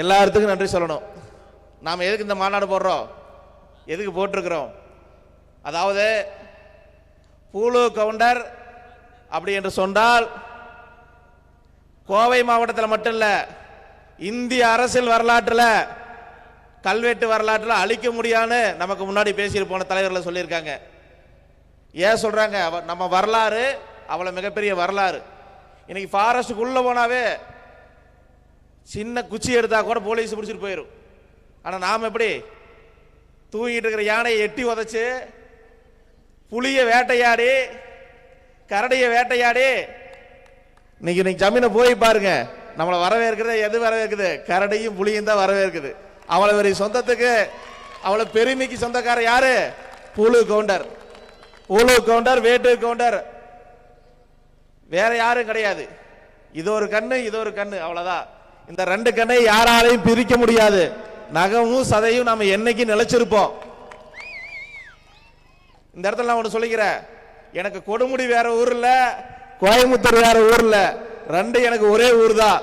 எல்லாத்துக்கும் நன்றி சொல்லணும். நாம் எதுக்கு இந்த மாநாடு போடுறோம்? எதுக்கு போட்டிருக்கிறோம்? அதாவது பூலு கவுண்டர் அப்படி என்று சொன்னால் கோவை மாவட்டத்தில் மட்டும் இல்லை இந்திய அரசியல் வரலாற்றில் கல்வெட்டு வரலாற்றில் அழிக்க முடியான்னு நமக்கு முன்னாடி பேசியிருப்போன போன சொல்லியிருக்காங்க. ஏன் சொல்கிறாங்க நம்ம வரலாறு அவ்வளோ மிகப்பெரிய வரலாறு. இன்னைக்கு ஃபாரஸ்ட்டுக்குள்ளே போனாவே சின்ன குச்சி எடுத்தா கூட போலீஸ் பிடிச்சிட்டு போயிடும் ஆனால் நாம் எப்படி? தூங்கிட்டு இருக்கிற யானையை எட்டி உதச்சு புளிய வேட்டையாடி கரடியை வேட்டையாடி இன்னைக்கு இன்னைக்கு ஜமீனை போய் பாருங்க. நம்மளை வரவேற்கிறது எது வரவேற்குது? கரடியும் புளியும் தான் வரவேற்குது. அவளை பெரிய சொந்தத்துக்கு அவளை பெருமைக்கு சொந்தக்காரர் யாரு? புழு கவுண்டர். புழு கவுண்டர் வேட்டு கவுண்டர். வேற யாரும் கிடையாது. இது ஒரு கண்ணு இது ஒரு கண்ணு அவ்வளோதான் இந்த ரெண்டு கண்ணை யாராலையும் பிரிக்க முடியாது. நகமும் சதையும் நாம என்னைக்கு நிலைச்சிருப்போம். இந்த இடத்துல நான் ஒன்று சொல்லிக்கிறேன். எனக்கு கொடுமுடி வேற ஊர்ல கோயம்புத்தூர் வேற ஊர்ல ரெண்டு எனக்கு ஒரே ஊர் தான்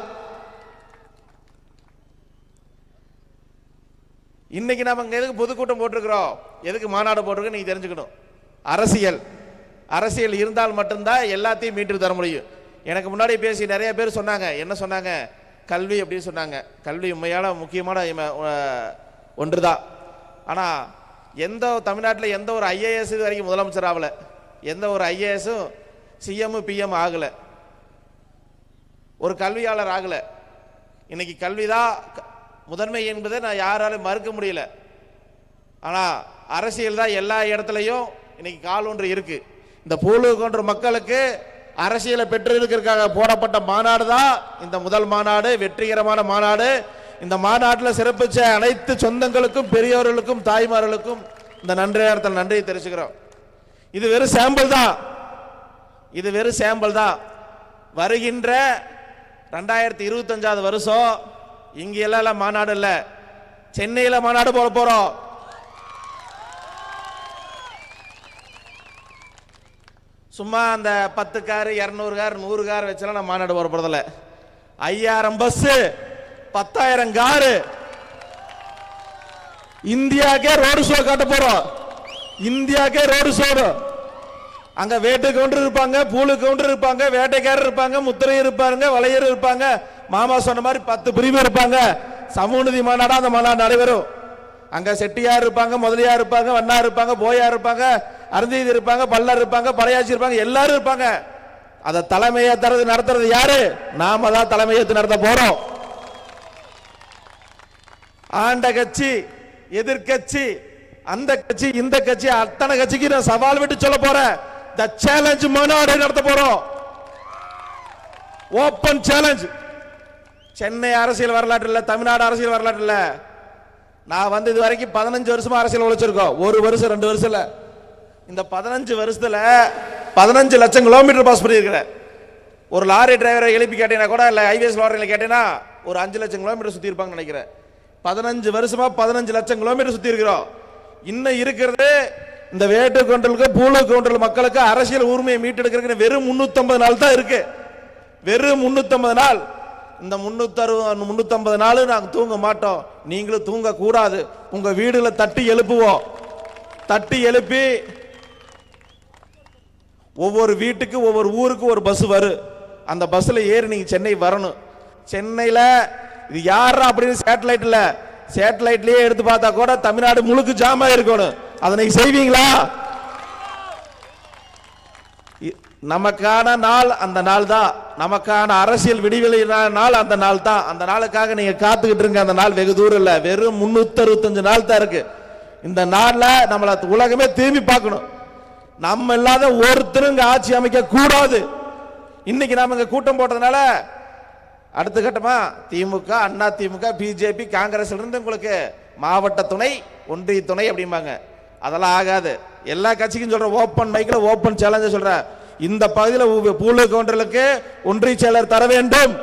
இன்னைக்கு நம்ம இங்க எதுக்கு பொதுக்கூட்டம் போட்டிருக்கிறோம்? எதுக்கு மாநாடு போட்டிருக்கோம் நீங்க தெரிஞ்சுக்கணும். அரசியல். அரசியல் இருந்தால் மட்டும்தான் எல்லாத்தையும் மீட்டு தர முடியும். எனக்கு முன்னாடி பேசி நிறைய பேர் சொன்னாங்க. என்ன சொன்னாங்க? கல்வி அப்படின்னு சொன்னாங்க. கல்வி உண்மையான முக்கியமான ஒன்று தான் ஆனால் எந்த தமிழ்நாட்டில் எந்த ஒரு ஐஏஎஸ் இது வரைக்கும் முதலமைச்சர் ஆகலை. எந்த ஒரு ஐஏஎஸும் சிஎம் பிஎம் ஆகலை. ஒரு கல்வியாளர் ஆகலை. இன்னைக்கு கல்விதான் க- முதன்மை என்பதை நான் யாராலும் மறுக்க முடியல. ஆனால் அரசியல் தான் எல்லா இடத்துலையும் இன்னைக்கு கால் ஒன்று இருக்குது இந்த பூலு போன்ற மக்களுக்கு அரசியலை பெற்றிருக்கிறதுக்காக போடப்பட்ட மாநாடு தான் இந்த முதல் மாநாடு வெற்றிகரமான மாநாடு. இந்த மாநாட்டில் சிறப்பிச்ச அனைத்து சொந்தங்களுக்கும் பெரியவர்களுக்கும் தாய்மார்களுக்கும் இந்த நன்றி நேரத்தில் நன்றியை தெரிவிச்சுக்கிறோம். இது வெறும் சாம்பிள் தான். இது வெறும் சாம்பிள் தான். வருகின்ற ரெண்டாயிரத்தி இருபத்தஞ்சாவது வருஷம் இங்கே எல்லாம் மாநாடு இல்லை. சென்னையில் மாநாடு போட போகிறோம் சும்மா அந்த பத்து கார் இரநூறு கார் நூறு கார் வச்செல்லாம் நான் மாநாடு போட ஐயாயிரம் பஸ்ஸு பத்தாயிரம் காரு. இந்தியாக்கே ரோடு ஷோ காட்ட போகிறோம் இந்தியாக்கே ரோடு ஷோ அங்க வேட்டு கவுண்டர் இருப்பாங்க பூலு கவுண்டர் இருப்பாங்க வேட்டைக்காரர் இருப்பாங்க முத்திரை இருப்பாங்க வளையர் இருப்பாங்க. மாமா சொன்ன மாதிரி பத்து பிரிவு இருப்பாங்க. சமூகநீதி மாநாடா அந்த மாநாடு நடைபெறும். அங்க செட்டியார் இருப்பாங்க முதலியார் இருப்பாங்க வண்ணா இருப்பாங்க போயா இருப்பாங்க. அருந்தீதி இருப்பாங்க பல்லர் இருப்பாங்க பழையாட்சி இருப்பாங்க எல்லாரும் இருப்பாங்க. அதை தலைமையை தரது நடத்துறது யாரு? நாம தான் தலைமையேற்று நடத்த போறோம். ஆண்ட கட்சி எதிர்க்கட்சி அந்த கட்சி இந்த கட்சி அத்தனை கட்சிக்கு நான் சவால் விட்டு சொல்ல போறேன். த சேலஞ்ச் மாநாடு நடத்த போறோம். ஓப்பன் சேலஞ்ச் சென்னை அரசியல் வரலாற்று இல்ல தமிழ்நாடு அரசியல் வரலாற்று இல்ல. நான் வந்து இது வரைக்கும் பதினஞ்சு வருஷமா அரசியல் உழைச்சிருக்கோம். ஒரு வருஷம் ரெண்டு வருஷம் இல்லை. இந்த பதினஞ்சு வருஷத்துல பதினஞ்சு லட்சம் கிலோமீட்டர் பாஸ் பண்ணியிருக்கிறேன் ஒரு லாரி டிரைவரை எழுப்பி கேட்டீங்கன்னா கூட இல்லை ஹைவேஸ் லாரியில் கேட்டீங்கன்னா ஒரு அஞ்சு லட்சம் கிலோமீட்டர் சுற்றி இருப்பாங்கன்னு நினைக்கிறேன். பதினஞ்சு வருஷமா பதினஞ்சு லட்சம் கிலோமீட்டர் சுற்றி இருக்கிறோம். இன்னும் இருக்கிறது இந்த வேட்டு கவுண்டலுக்கு பூலு கவுண்டல் மக்களுக்கு அரசியல் உரிமையை மீட்டெடுக்கிறதுக்கு வெறும் 350 நாள் தான் இருக்கு. வெறும் 350 நாள். இந்த முந்நூற்றறு முந்நூற்றம்பது நாள் நாங்கள் தூங்க மாட்டோம். நீங்களும் தூங்கக்கூடாது. உங்கள் வீடுகளை தட்டி எழுப்புவோம். தட்டி எழுப்பி ஒவ்வொரு வீட்டுக்கு ஒவ்வொரு ஊருக்கு ஒரு பஸ் வரும் அந்த பஸ்ஸில் ஏறி நீங்கள் சென்னை வரணும். சென்னையில் இது யாரா அப்படின்னு சேட்டலைட்டில் சேட்டலைட்லேயே எடுத்து பார்த்தா கூட தமிழ்நாடு முழுக்க ஜாமா இருக்கணும் அதை நீங்கள் செய்வீங்களா? நமக்கான நாள் அந்த நாள் தான். நமக்கான அரசியல் விடிவெளி நாள் அந்த நாள் தான். அந்த நாளுக்காக நீங்க காத்துக்கிட்டு இருங்க. அந்த நாள் வெகு தூரம் இல்லை. வெறும் முன்னூத்தி அறுபத்தஞ்சு நாள் தான் இருக்கு. இந்த நாளில் நம்மளை உலகமே திரும்பி பார்க்கணும். நம்ம இல்லாத ஒருத்தரும் இங்க ஆட்சி அமைக்க கூடாது. இன்னைக்கு நாம இங்க கூட்டம் போட்டதுனால அடுத்த கட்டமா திமுக அண்ணா திமுக பிஜேபி காங்கிரஸ் இருந்து உங்களுக்கு மாவட்ட துணை ஒன்றிய துணை அப்படிம்பாங்க. அதெல்லாம் ஆகாது. எல்லா கட்சிக்கும் சொல்ற ஓப்பன் மைக்கில் ஓப்பன் சேலஞ்சு சொல்ற இந்த பகுதியில் பூலு கவுண்டர்களுக்கு ஒன்றிய செயலர் தர வேண்டும்.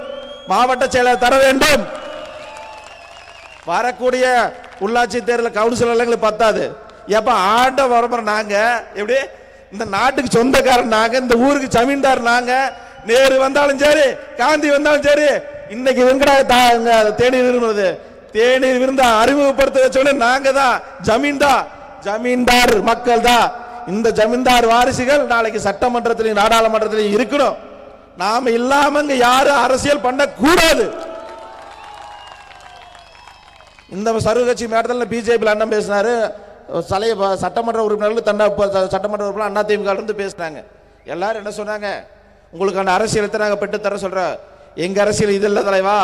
மாவட்ட செயலர் தர வேண்டும். வரக்கூடிய உள்ளாட்சி தேர்தல் கவுன்சிலர் பத்தாது. எப்ப ஆண்ட வரமுறை நாங்க எப்படி? இந்த நாட்டுக்கு சொந்தக்காரன் நாங்க இந்த ஊருக்கு ஜமீன்தார் நாங்க. நேரு வந்தாலும் சரி காந்தி வந்தாலும் சரி இன்னைக்கு வெங்கடா தாங்க தேநீர் விரும்புறது? தேநீர் விருந்தா அறிமுகப்படுத்த வச்சோட நாங்க தான் ஜமீன்தார் ஜமீன்தார் மக்கள் தான். இந்த ஜமீன்தார் வாரிசுகள் நாளைக்கு சட்டமன்றத்திலையும் நாடாளுமன்றத்திலையும் இருக்கணும். நாம இல்லாம இங்க யாரும் அரசியல் பண்ணக்கூடாது. இந்த சர்வ கட்சி மேட்டத்தில் பிஜேபி அண்ணன் பேசினாரு. சலைய சட்டமன்ற உறுப்பினர்கள் தன்னை சட்டமன்ற உறுப்பினர் அண்ணா திமுக இருந்து பேசுகிறாங்க எல்லாரும் என்ன சொன்னாங்க? உங்களுக்கான அரசியலத்தை நாங்கள் பெற்று தர எங்கள் அரசியல் இது இல்லை தலைவா.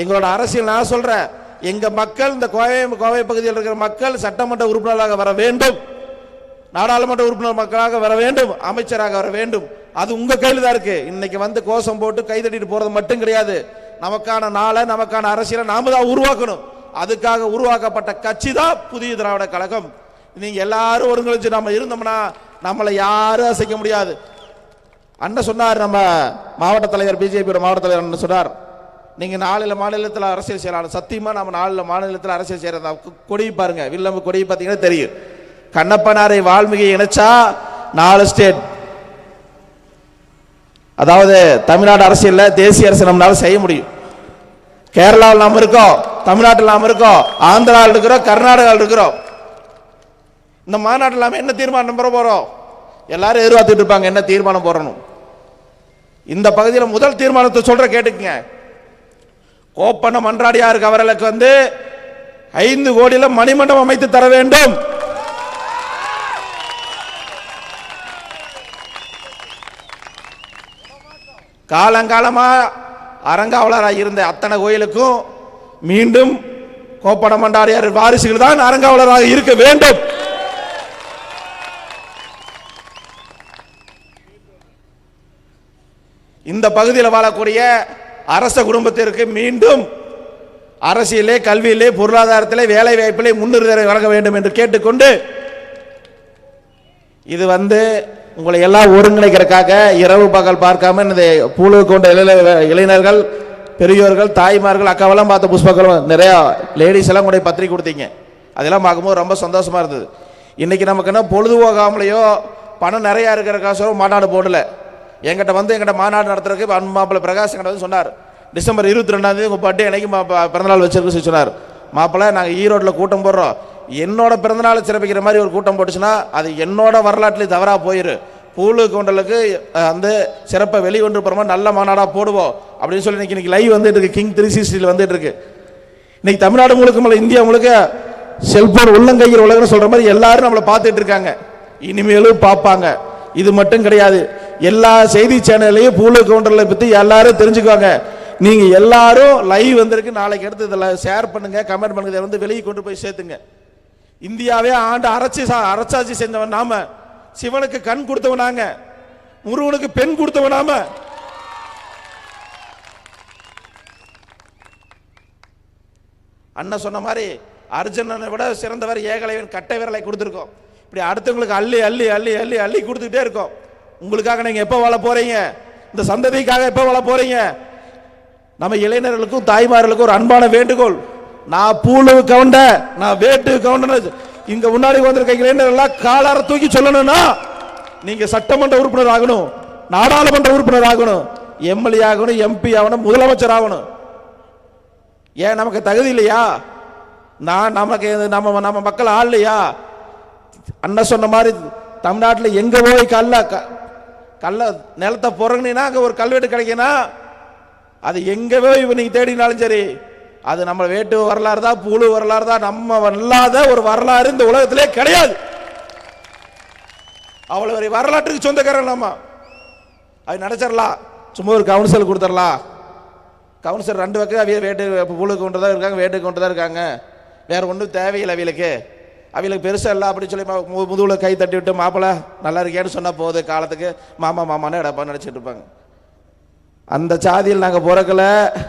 எங்களோட அரசியல் நான் சொல்கிறேன் எங்கள் மக்கள் இந்த கோவை கோவை பகுதியில் இருக்கிற மக்கள் சட்டமன்ற உறுப்பினராக வர வேண்டும். நாடாளுமன்ற உறுப்பினர் மக்களாக வர வேண்டும். அமைச்சராக வர வேண்டும். அது உங்கள் கையில் தான் இருக்குது இன்னைக்கு வந்து கோஷம் போட்டு கைதட்டிட்டு போகிறது மட்டும் கிடையாது. நமக்கான நாளை நமக்கான அரசியலை நாம தான் உருவாக்கணும். அதுக்காக உருவாக்கப்பட்ட கட்சி தான் புதிய திராவிட கழகம். நீங்க எல்லாரும் ஒருங்கிணைச்சு நம்ம இருந்தோம்னா நம்மளை யாரும் அசைக்க முடியாது. அண்ணன் சொன்னார் நம்ம மாவட்ட தலைவர் பிஜேபியோட மாவட்ட தலைவர் அண்ணன் சொன்னார் நீங்க நாளில் மாநிலத்தில் அரசியல் செய்யலாம். சத்தியமா நம்ம நாளில் மாநிலத்தில் அரசியல் செய்கிறதா கொடி பாருங்க. வில்லம்பு கொடி பார்த்தீங்கன்னா தெரியும். கண்ணப்பனாரை வால்மீகி இணைச்சா நாலு ஸ்டேட். அதாவது தமிழ்நாடு அரசியல்ல தேசிய அரசு நம்மளால செய்ய முடியும். கேரளாவில் நாம் இருக்கோம் தமிழ்நாட்டில் நாம் இருக்கோம் ஆந்திராவில் இருக்கிறோம் கர்நாடகாவில் இருக்கிறோம். இந்த மாநாட்டில் இல்லாமல் என்ன தீர்மானம் பெற போகிறோம் எல்லாரும் எதிர்பார்த்துட்டு இருப்பாங்க என்ன தீர்மானம் போடணும்? இந்த பகுதியில் முதல் தீர்மானத்தை சொல்ற கேட்டுக்கங்க. கோப்பண்ண மன்றாடியாருக்கு அவர்களுக்கு வந்து ஐந்து கோடியில மணிமண்டபம் அமைத்து தர வேண்டும். காலங்காலமா அரங்காவலராக இருந்த அத்தனை கோயிலுக்கும் மீண்டும் கோப்பட மண்டாரியார் வாரிசுகள் தான் அரங்காவலராக இருக்க வேண்டும். இந்த பகுதியில் வாழக்கூடிய அரச குடும்பத்திற்கு மீண்டும் அரசியலே கல்வியிலே பொருளாதாரத்திலே வேலை வாய்ப்பிலே முன்னுரிமை வழங்க வேண்டும் என்று கேட்டுக்கொண்டு இது வந்து உங்களை எல்லாம் ஒருங்கிணைக்கிறதுக்காக இரவு பகல் பார்க்காம இந்த புழு கொண்ட இளைஞ- இளைஞர்கள் பெரியோர்கள் தாய்மார்கள் அக்காவெல்லாம் பார்த்த புஷ்பங்களும் நிறையா லேடிஸ் எல்லாம் கூட பத்திரிக்கை கொடுத்தீங்க. அதெல்லாம் பார்க்கும்போது ரொம்ப சந்தோஷமாக இருந்தது. இன்றைக்கி நமக்கு என்ன பொழுதுபோகாமலையோ பணம் நிறையா இருக்கிற காசோ மாநாடு போடலை. எங்கிட்ட வந்து எங்கிட்ட மாநாடு நடத்துறதுக்கு அன்பு மாப்பிள்ளை பிரகாஷ் எங்கிட்ட வந்து சொன்னார். டிசம்பர் இருபத்தி ரெண்டாந்தேதி உங்கள் பர்த்டே அன்னைக்கு மா- பிறந்தநாள் வச்சிருக்கு சொல்லி சொன்னார். மாப்பிள்ளை நாங்கள் ஈரோட்டில் கூட்டம் போடுறோம். என்னோட பிறந்தநாள் சிறப்பிக்கிற மாதிரி ஒரு கூட்டம் போட்டுச்சுன்னா அது என்னோட வரலாற்றுல தவறாக போயிரு. பூலு கவுண்டலுக்கு வந்து அந்த சிறப்பை வெளிக்கொண்டு போகிற மாதிரி நல்ல மாநாடாக போடுவோம் அப்படின்னு சொல்லி இன்னைக்கு இன்னைக்கு லைவ் வந்துட்டு இருக்கு. கிங் த்ரீ சிக்ஸ்டியில் வந்துட்டு இருக்கு. இன்னைக்கு தமிழ்நாடு முழுக்க மேலே இந்தியா முழுக்க செல்போன் உள்ளங்கையில் உலகம்னு சொல்கிற மாதிரி எல்லாரும் நம்மளை பார்த்துட்டு இருக்காங்க. இனிமேலும் பார்ப்பாங்க. இது மட்டும் கிடையாது. எல்லா செய்தி சேனல்லையும் பூலு கவுண்டரில் பற்றி எல்லாரும் தெரிஞ்சுக்குவாங்க நீங்கள் எல்லாரும் லைவ் வந்திருக்கு நாளைக்கு எடுத்து இதில் ஷேர் பண்ணுங்கள் கமெண்ட் பண்ணுங்க இதை வந்து வெளியே கொண்டு போய் சேர்த்துங்க. இந்தியாவே ஆண்டு அரசு அரசாட்சி செஞ்சவன் நாம. சிவனுக்கு கண் கொடுத்தவனாங்க முருகனுக்கு பெண் கொடுத்தவன் நாம. அண்ணன் சொன்ன மாதிரி அர்ஜுனனை விட சிறந்தவர் ஏகலைவன் கட்டை விரலை கொடுத்துருக்கோம். இப்படி அடுத்தவங்களுக்கு அள்ளி அள்ளி அள்ளி அள்ளி அள்ளி கொடுத்துக்கிட்டே இருக்கோம். உங்களுக்காக நீங்க எப்போ வாழ போறீங்க? இந்த சந்ததிக்காக எப்போ வாழ போறீங்க? நம்ம இளைஞர்களுக்கும் தாய்மார்களுக்கும் ஒரு அன்பான வேண்டுகோள். நான் பூலு கவுண்ட நான் வேட்டு கவுண்ட இங்க முன்னாடி வந்திருக்க இளைஞர்கள் எல்லாம் காலார தூக்கி சொல்லணும்னா நீங்க சட்டமன்ற உறுப்பினர் ஆகணும் நாடாளுமன்ற உறுப்பினர் ஆகணும் எம்எல்ஏ ஆகணும் எம்பி ஆகணும் முதலமைச்சர் ஆகணும். ஏன் நமக்கு தகுதி இல்லையா? நான் நமக்கு நம்ம நம்ம மக்கள் ஆள் இல்லையா? அண்ணன் சொன்ன மாதிரி தமிழ்நாட்டில் எங்க போய் கல்ல கல்ல நிலத்தை புறங்கினா அங்கே ஒரு கல்வெட்டு கிடைக்குன்னா அது எங்கே போய் இப்போ நீங்கள் தேடினாலும் சரி அது நம்ம வேட்டு வரலாறு தான் புழு வரலாறு தான் நம்ம இல்லாத ஒரு வரலாறு இந்த உலகத்திலே கிடையாது. அவ்வளவு ஒரு வரலாற்றுக்கு சொந்தக்காரன் நம்ம. அது நினச்சிடலாம் சும்மா ஒரு கவுன்சில் கொடுத்துடலாம் கவுன்சிலர் ரெண்டு பக்கம் அவையே வேட்டு புழு கொண்டு தான் இருக்காங்க வேட்டு கொண்டு தான் இருக்காங்க. வேறு ஒன்றும் தேவையில்லை அவைகளுக்கு அவங்களுக்கு பெருசாக இல்லை அப்படின்னு சொல்லி மு- கை தட்டி விட்டு மாப்பிள்ளை நல்லா இருக்கேன்னு சொன்னால் போகுது காலத்துக்கு மாமா மாமான்னு எடப்பான்னு நினச்சிட்டு இருப்பாங்க. அந்த சாதியில் நாங்கள் பிறக்கலை.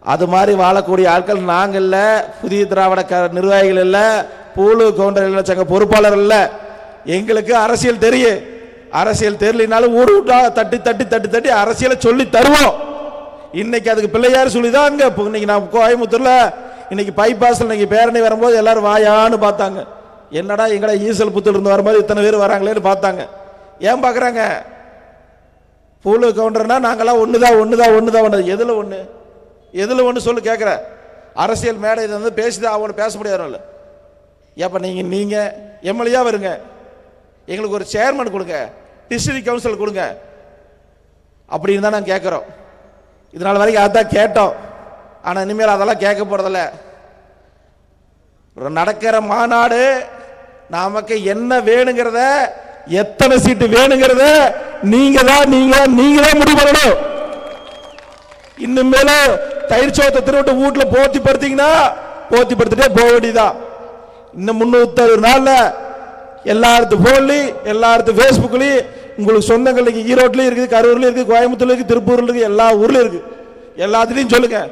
அது மாதிரி வாழக்கூடிய ஆட்கள் நாங்கள் இல்லை. புதிய திராவிட க நிர்வாகிகள் இல்லை. பூலு கவுண்டர் இல்லை சங்க பொறுப்பாளர் இல்லை. எங்களுக்கு அரசியல் தெரியும். அரசியல் தெரியலினாலும் ஊர் விட்டா தட்டி தட்டி தட்டி தட்டி அரசியலை சொல்லி தருவோம். இன்னைக்கு அதுக்கு பிள்ளையார் சொல்லி தான் அங்கே இன்னைக்கு நான் கோயம்புத்தூரில் இன்னைக்கு பைபாஸ்ல இன்னைக்கு பேரணி வரும்போது எல்லாரும் வாயான்னு பார்த்தாங்க. என்னடா எங்கடா ஈசல் புத்தூர் இருந்து வர மாதிரி இத்தனை பேர் வராங்களேன்னு பார்த்தாங்க. ஏன் பார்க்குறாங்க? பூலு கவுண்டர்னா நாங்களாம் ஒன்று தான் ஒன்று தான் ஒன்று தான் ஒன்று எதில் ஒன்று எதில் ஒன்று சொல்லு கேட்குற அரசியல் மேடை இதை வந்து பேசிதான் ஆகணும் பேச முடியாது ஏப்பா நீங்கள் நீங்கள் எம்எல்ஏயா வருங்க எங்களுக்கு ஒரு சேர்மன் கொடுங்க. டிஸ்ட்ரிக்ட் கவுன்சில் கொடுங்க. அப்படின்னு தான் நாங்கள் கேட்குறோம் இதனால் வரைக்கும் அதான் கேட்டோம். ஆனால் இனிமேல் அதெல்லாம் கேட்க போகிறதில்ல நடக்கிற மாநாடு நமக்கு என்ன வேணுங்கிறத எத்தனை சீட்டு வேணுங்கிறத நீங்க தான் நீங்க நீங்க தான் முடிவு பண்ணணும். இன்னும் தயிர் சோத்தை திருவிட்டு வீட்டில் போத்தி படுத்தீங்கன்னா போத்தி படுத்துட்டே போக வேண்டியதான் இன்னும் முன்னூத்தி நாளில் எல்லாருத்து போன்லயும் எல்லாருத்து ஃபேஸ்புக்லேயும் உங்களுக்கு சொந்தங்களுக்கு ஈரோட்லையும் இருக்குது கரூர்லையும் இருக்குது கோயம்புத்தூர்லையும் இருக்குது திருப்பூர்லையும் இருக்குது எல்லா ஊர்லேயும் இருக்குது. எல்லாத்துலேயும் சொல்லுங்கள்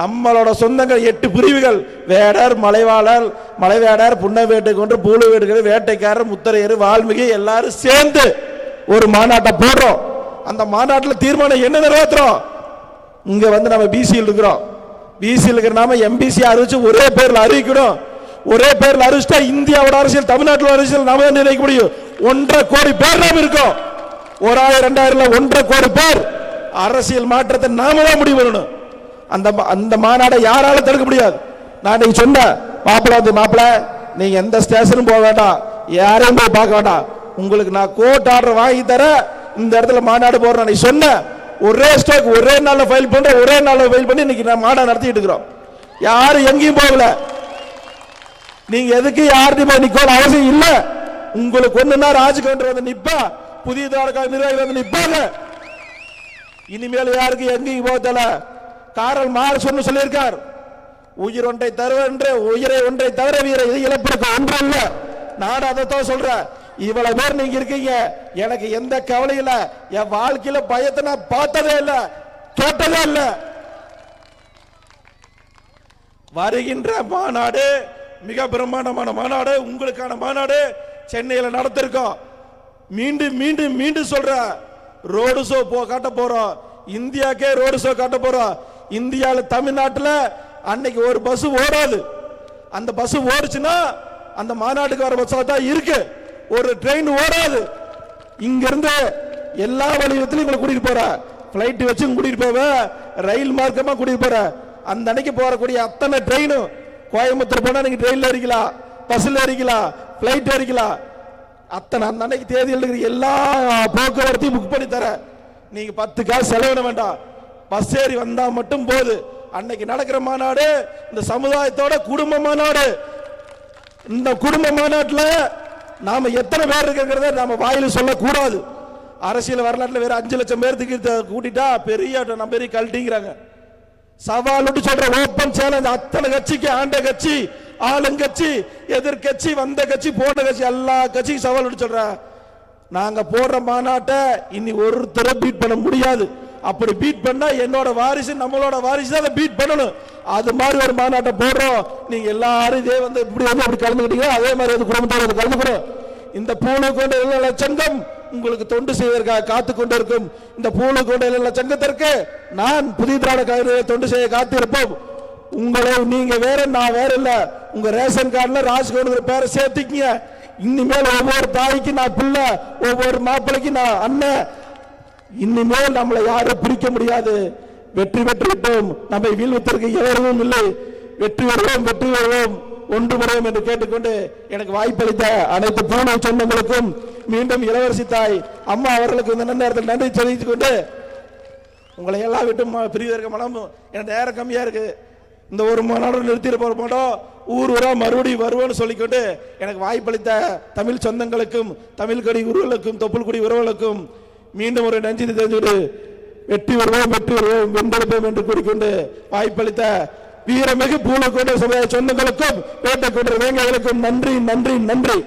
நம்மளோட சொந்தங்கள் எட்டு பிரிவுகள். வேடர் மலைவாளர் மலைவேடர் புன்னவேட்டை கொன்று பூலு வேடுகள் வேட்டைக்காரர் முத்தரையர் வால்மீகி எல்லாரும் சேர்ந்து ஒரு மாநாட்டை போடுறோம். அந்த மாநாட்டில் தீர்மானம் என்ன நிறைவேற்றுறோம்? இங்கே வந்து நம்ம பிசியில் இருக்கிறோம். பிசியில் இருக்கிற நாம எம்பிசி அறிவிச்சு ஒரே பேரில் அறிவிக்கணும். ஒரே பேரில் அறிவிச்சிட்டா இந்தியாவோட அரசியல் தமிழ்நாட்டில் அரசியல் நாம தான் நினைக்க முடியும். ஒன்றரை கோடி பேர் நாம இருக்கோம். ஒரு ஆயிரம் ரெண்டாயிரம் ஒன்றரை கோடி பேர். அரசியல் மாற்றத்தை நாம தான் முடிவு பண்ணணும். அந்த அந்த மாநாடை யாராலும் தடுக்க முடியாது. நான் இன்னைக்கு சொன்னேன் மாப்பிள்ள வந்து மாப்பிள்ள நீங்க எந்த ஸ்டேஷனும் போக வேண்டாம். யாரையும் போய் பார்க்க வேண்டாம். உங்களுக்கு நான் கோர்ட் ஆர்டர் வாங்கி தரேன். இந்த இடத்துல மாநாடு போடுறேன். நீ சொன்ன ஒரே ஸ்டோக் ஒரே நாளில் ஃபைல் பண்ற ஒரே நாளில் ஃபைல் பண்ணி இன்னைக்கு நான் மாநாடு நடத்திட்டு இருக்கிறோம். யாரும் எங்கேயும் போகல. நீங்க எதுக்கு யார்கிட்ட போய் நிக்கணும் அவசியம் இல்ல. உங்களுக்கு ஒண்ணுன்னா ராஜ்கவுண்டர் வந்து நிப்பா. புதிய துவாரகா நிர்வாகிகள் வந்து நிப்பாங்க. இனிமேல் யாருக்கு எங்கேயும் போகல காரல் மார்ஸ் ஒன்று சொல்லியிருக்கார். உயிர் ஒன்றை தருவென்று உயிரை ஒன்றை தவிர வீர இது இழப்பிற்கு ஒன்று நான் நாடு அதைத்தான் சொல்றேன். இவ்வளவு பேர் நீங்க இருக்கீங்க. எனக்கு எந்த கவலையும் இல்ல. என் வாழ்க்கையில பயத்தை நான் பார்த்ததே இல்ல. கேட்டதே இல்ல. வருகின்ற மாநாடு மிக பிரம்மாண்டமான மாநாடு உங்களுக்கான மாநாடு சென்னையில் நடத்திருக்கோம். மீண்டும் மீண்டும் மீண்டும் சொல்ற ரோடு ஷோ போ காட்ட போறோம். இந்தியாக்கே ரோடு ஷோ காட்ட போறோம். இந்தியாவில் தமிழ்நாட்டில் அன்னைக்கு ஒரு பஸ் ஓடாது. அந்த பஸ் ஓடுச்சுன்னா அந்த மாநாட்டுக்கு வர பஸ்ஸாக தான் இருக்கு. ஒரு ட்ரெயின் ஓடாது. இங்கேருந்து எல்லா வழியத்திலும் உங்களை கூட்டிகிட்டு போகிறேன் ஃப்ளைட்டு வச்சு கூட்டிகிட்டு போவேன் ரயில் மார்க்கமாக கூட்டிகிட்டு போகிறேன் அந்த அன்னைக்கு போகக்கூடிய அத்தனை ட்ரெயினும் கோயம்புத்தூர் போனால் நீங்கள் ட்ரெயினில் ஏறிக்கலாம் பஸ்ஸில் ஏறிக்கலாம் பிளைட் ஏறிக்கலாம். அத்தனை அந்த அன்னைக்கு தேதியில் இருக்கிற எல்லா போக்குவரத்தையும் புக் பண்ணி தரேன். நீங்கள் பத்து காசு செலவிட வேண்டாம். பஸ் ஏறி வந்தா மட்டும் போது. அன்னைக்கு நடக்கிற மாநாடு இந்த சமுதாயத்தோட குடும்ப மாநாடு. இந்த குடும்ப மாநாட்டில் நாம எத்தனை பேர் இருக்கிறத நாம வாயில சொல்லக்கூடாது. அரசியல் வரலாற்றில் வேற அஞ்சு லட்சம் பேர்த்துக்கு கூட்டிட்டா பெரிய நம்ம பெரிய கழட்டிங்கிறாங்க. சவால் சொல்ற ஓப்பன் சேலஞ்ச் அத்தனை கட்சிக்கு ஆண்ட கட்சி ஆளுங்கட்சி எதிர்கட்சி வந்த கட்சி போட்ட கட்சி எல்லா கட்சிக்கும் சவால் விட்டு சொல்ற. நாங்க போடுற மாநாட்டை இனி ஒருத்தரை பீட் பண்ண முடியாது. அப்படி பீட் பண்ணா என்னோட வாரிசு நம்மளோட வாரிசு தான் அதை பீட் பண்ணணும். அது மாதிரி ஒரு மாநாட்டை போடுறோம். நீங்க எல்லாரும் இதே வந்து இப்படி வந்து அப்படி கலந்துக்கிட்டீங்க அதே மாதிரி வந்து குடும்பத்தோட வந்து கலந்துக்கிறோம். இந்த பூனை கொண்ட இளநல சங்கம் உங்களுக்கு தொண்டு செய்வதற்காக காத்து கொண்டிருக்கும். இந்த பூனை கொண்ட இளநல சங்கத்திற்கு நான் புதிய திராவிட கழகத்தை தொண்டு செய்ய காத்திருப்போம். உங்களை நீங்க வேற நான் வேற இல்ல. உங்க ரேஷன் கார்டுல ராஜ்கோடுங்கிற பேரை சேர்த்துக்கீங்க. இனிமேல் ஒவ்வொரு தாய்க்கு நான் பிள்ளை ஒவ்வொரு மாப்பிள்ளைக்கு நான் அண்ணன். இனிமேல் நம்மளை யாரும் பிரிக்க முடியாது. வெற்றி பெற்றுவிட்டோம். நம்மை வீழ்வதற்கு எவரும் இல்லை. வெற்றி வருவோம் வெற்றி வருவோம் ஒன்று வருவோம் என்று கேட்டுக்கொண்டு எனக்கு வாய்ப்பளித்த அனைத்து பூனை சொந்தங்களுக்கும் மீண்டும் இளவரசி தாய் அம்மா அவர்களுக்கு இந்த நேரத்தில் நன்றி தெரிவித்துக் கொண்டு உங்களை எல்லாம் விட்டும் பிரிவதற்கு மனம் எனக்கு நேரம் கம்மியா இருக்கு. இந்த ஒரு மாநாடு நிறுத்திட்டு போற மாட்டோம் ஊர் ஊரா மறுபடியும் வருவோம்னு சொல்லிக்கொண்டு எனக்கு வாய்ப்பளித்த தமிழ் சொந்தங்களுக்கும் தமிழ் கொடி உறவுகளுக்கும் தொப்புள் கொடி உறவுகளுக்கும் மீண்டும் ஒரு நன்றி தெரிஞ்சுட்டு வெற்றி வருவோம் வெற்றி வருவோம் வென்றெடுப்போம் என்று கூறிக்கொண்டு வாய்ப்பளித்த வீரமிகு பூலக்கோட்டை சமுதாய சொந்தங்களுக்கும் வேட்டை வேங்கைகளுக்கும் நன்றி நன்றி நன்றி.